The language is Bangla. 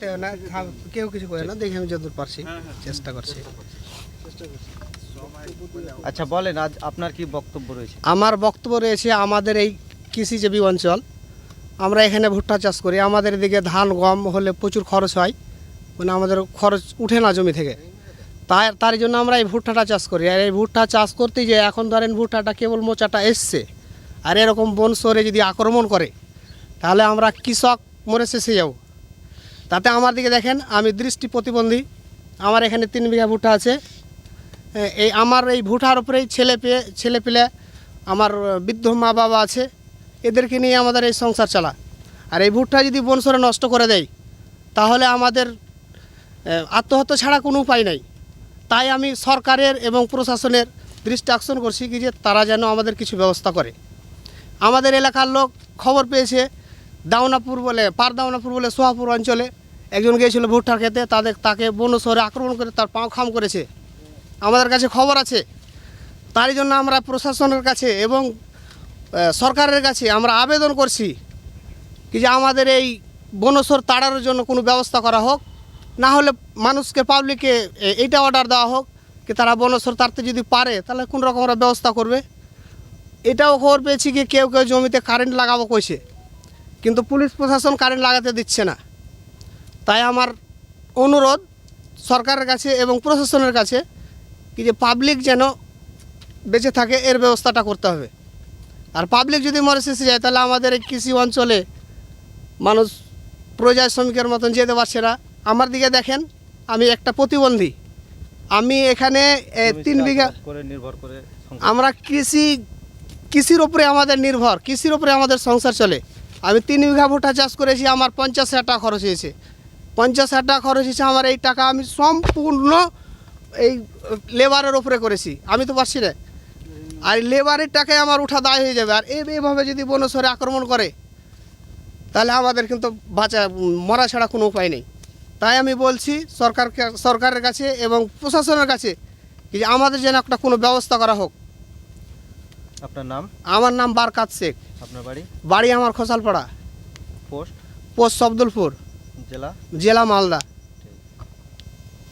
হয় না কেউ কিছু করে না দেখে আমি যতদূর পারছি চেষ্টা করছি। আচ্ছা বলেন আজ আপনার কি বক্তব্য রয়েছে? আমার বক্তব্য রয়েছে আমাদের এই কৃষিজীবী অঞ্চল। আমরা এখানে ভুট্টা চাষ করি। আমাদের এদিকে ধান গম হলে প্রচুর খরচ হয়। মানে আমাদের খরচ উঠে না জমি থেকে। তাই তার জন্য আমরা এই ভুট্টাটা চাষ করি। আর এই ভুট্টা চাষ করতে যে এখন ধরেন ভুট্টাটা কেবল মোচাটা এসছে। আর এরকম বন সরে যদি আক্রমণ করে তাহলে আমরা কৃষক মরে শেষে যাব। তাতে আমার দিকে দেখেন, আমি দৃষ্টি প্রতিবন্ধী। আমার এখানে তিন বিঘা ভুট্টা আছে। এই আমার এই ভুটার উপরেই ছেলে পেয়ে, ছেলে পেলে আমার বৃদ্ধ মা বাবা আছে। এদেরকে নিয়ে আমাদের এই সংসার চালা। আর এই ভুট্টা যদি বনসরে নষ্ট করে দেয়, তাহলে আমাদের আত্মহত্যা ছাড়া কোনো উপায় নাই। তাই আমি সরকারের এবং প্রশাসনের দৃষ্টি আকর্ষণ করছি কি যে তারা যেন আমাদের কিছু ব্যবস্থা করে। আমাদের এলাকার লোক খবর পেয়েছে, দাওনাপুর বলে পার দাওনাপুর বলে, সোহাপুর অঞ্চলে একজন গিয়েছিল ভুট্টার খেতে তাদের তাকে বনসরে আক্রমণ করে তার পাও খাম করেছে। আমাদের কাছে খবর আছে। তারই জন্য আমরা প্রশাসনের কাছে এবং সরকারের কাছে আমরা আবেদন করছি কি যে আমাদের এই বনসর তাড়ানোর জন্য কোনো ব্যবস্থা করা হোক। না হলে মানুষকে পাবলিককে এইটা অর্ডার দেওয়া হোক কি তারা বনসর তাড়তে যদি পারে, তাহলে কোন রকম ব্যবস্থা করবে। এটাও খবর পেয়েছি কি কেউ কেউ জমিতে কারেন্ট লাগাবো কইছে। কিন্তু পুলিশ প্রশাসন কারেন্ট লাগাতে দিচ্ছে না। তাই আমার অনুরোধ সরকারের কাছে এবং প্রশাসনের কাছে কি যে পাবলিক যেন বেঁচে থাকে এর ব্যবস্থাটা করতে হবে। আর পাবলিক যদি মরে শেষে যায় তাহলে আমাদের এই কৃষি অঞ্চলে মানুষ প্রজা শ্রমিকের মতন যেতে পারছে না। আমার দিকে দেখেন আমি একটা প্রতিবন্ধী। আমি এখানে তিন বিঘা নির্ভর করে আমরা কৃষি কৃষির উপরে আমাদের নির্ভর কৃষির উপরে আমাদের সংসার চলে। আমি তিন বিঘা ভুট্টা চাষ করেছি আমার পঞ্চাশ হাজার টাকা খরচ হয়েছে। পঞ্চাশ হাজার টাকা খরচ হয়েছে আমার এই টাকা আমি সম্পূর্ণ এই লেবারের ওপরে করেছি। আমি তো পারছি না। আর লেবারের টাকায় আমার উঠা দায় হয়ে যাবে। আর এই- এইভাবে যদি বনসরে আক্রমণ করে তাহলে আমাদের কিন্তু বাঁচা মরা ছাড়া কোনো উপায় নেই। তাই আমি বলছি সরকারকে সরকারের কাছে এবং প্রশাসনের কাছে যে আমাদের যেন একটা কোনো ব্যবস্থা করা হোক। আপনার নাম? আমার নাম বারকাত শেখ। আপনার বাড়ি? বাড়ি আমার খোসালপাড়া। পোস্ট? পোস্ট শব্দুলপুর। জেলা? জেলা মালদা।